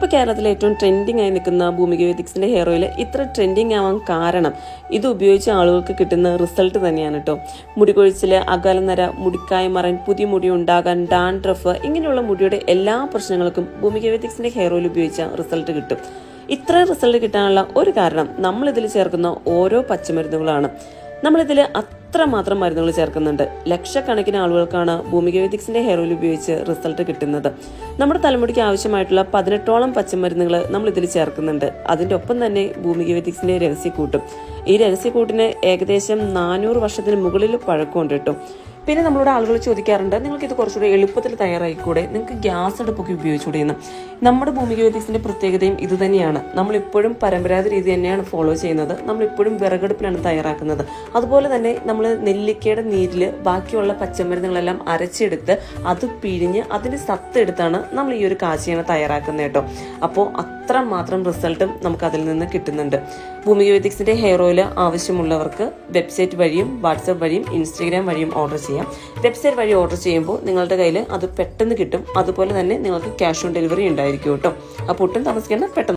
ഇപ്പോൾ കേരളത്തിലെ ഏറ്റവും ട്രെൻഡിങ് ആയി നിൽക്കുന്ന ഭൂമിക വേദിക്സിന്റെ ഹെയർ ഓയിൽ ഇത്ര ട്രെൻഡിങ് ആവാൻ കാരണം ഇത് ഉപയോഗിച്ച ആളുകൾക്ക് കിട്ടുന്ന റിസൾട്ട് തന്നെയാണ് കേട്ടോ മുടി കൊഴിച്ചിൽ അകലനര മുടിക്കായ മറൻ പുതിയ മുടി ഉണ്ടാകാൻ ഡാൻഡ്രഫ് ഇങ്ങനെയുള്ള മുടിയുടെ എല്ലാ പ്രശ്നങ്ങൾക്കും ഭൂമിക വേദിക്സിന്റെ ഹെയർ ഓയിൽ ഉപയോഗിച്ച റിസൾട്ട് കിട്ടും. ഇത്ര റിസൾട്ട് കിട്ടാനുള്ള ഒരു കാരണം നമ്മൾ ഇതിൽ ചേർക്കുന്ന ഓരോ പച്ചമരുന്നുകളാണ്. നമ്മളിതിൽ അത്രമാത്രം മരുന്നുകൾ ചേർക്കുന്നുണ്ട്. ലക്ഷക്കണക്കിന് ആളുകൾക്കാണ് ഭൂമിക വേദിക്സിന്റെ ഹെയർ ഓയിൽ ഉപയോഗിച്ച് റിസൾട്ട് കിട്ടുന്നത്. നമ്മുടെ തലമുടിക്ക് ആവശ്യമായിട്ടുള്ള പതിനെട്ടോളം പച്ചമരുന്നുകൾ നമ്മൾ ഇതിൽ ചേർക്കുന്നുണ്ട്. അതിന്റെ ഒപ്പം തന്നെ ഭൂമിക വേദിക്സിന്റെ രഹസ്യക്കൂട്ടും. ഈ രഹസ്യക്കൂട്ടിന് ഏകദേശം നാനൂറ് വർഷത്തിന് മുകളിൽ പഴക്കമുണ്ട് കേട്ടോ. പിന്നെ നമ്മളോട് ആളുകൾ ചോദിക്കാറുണ്ട് നിങ്ങൾക്ക് ഇത് കുറച്ചുകൂടി എളുപ്പത്തിൽ തയ്യാറായിക്കൂടെ? നിങ്ങൾക്ക് ഗ്യാസ് അടുപ്പൊക്കെ ഉപയോഗിച്ചുകൂടെ എന്ന് നമ്മുടെ ഭൂമിക വേദിക്സിന്റെ പ്രത്യേകതയും ഇത് തന്നെയാണ്. നമ്മൾ ഇപ്പോഴും പരമ്പരാഗത രീതി തന്നെയാണ് ഫോളോ ചെയ്യുന്നത്. നമ്മളിപ്പോഴും വിറകടുപ്പിലാണ് തയ്യാറാക്കുന്നത്. അതുപോലെ തന്നെ നമ്മൾ നെല്ലിക്കയുടെ നീരിൽ ബാക്കിയുള്ള പച്ചമരുന്നുകളെല്ലാം അരച്ചെടുത്ത് അത് പിഴിഞ്ഞ് അതിന് സത്തെടുത്താണ് നമ്മൾ ഈ ഒരു കാശിയാണ് തയ്യാറാക്കുന്നത് കേട്ടോ. അപ്പോൾ അത്ര മാത്രം റിസൾട്ടും നമുക്ക് അതിൽ നിന്ന് കിട്ടുന്നുണ്ട്. ഭൂമിക വേദിക്സിന്റെ ഹെയർ ഓയിൽ ആവശ്യമുള്ളവർക്ക് വെബ്സൈറ്റ് വഴിയും വാട്സപ്പ് വഴിയും ഇൻസ്റ്റാഗ്രാം വഴിയും ഓർഡർ ചെയ്യാം. വെബ്സൈറ്റ് വഴി ഓർഡർ ചെയ്യുമ്പോൾ നിങ്ങളുടെ കയ്യിൽ അത് പെട്ടെന്ന് കിട്ടും. അതുപോലെ തന്നെ നിങ്ങൾക്ക് ക്യാഷ് ഓൺ ഡെലിവറി ഉണ്ടായിരിക്കും കേട്ടോ. അപ്പോൾ ഒട്ടും താമസിക്കേണ്ട പെട്ടെന്ന്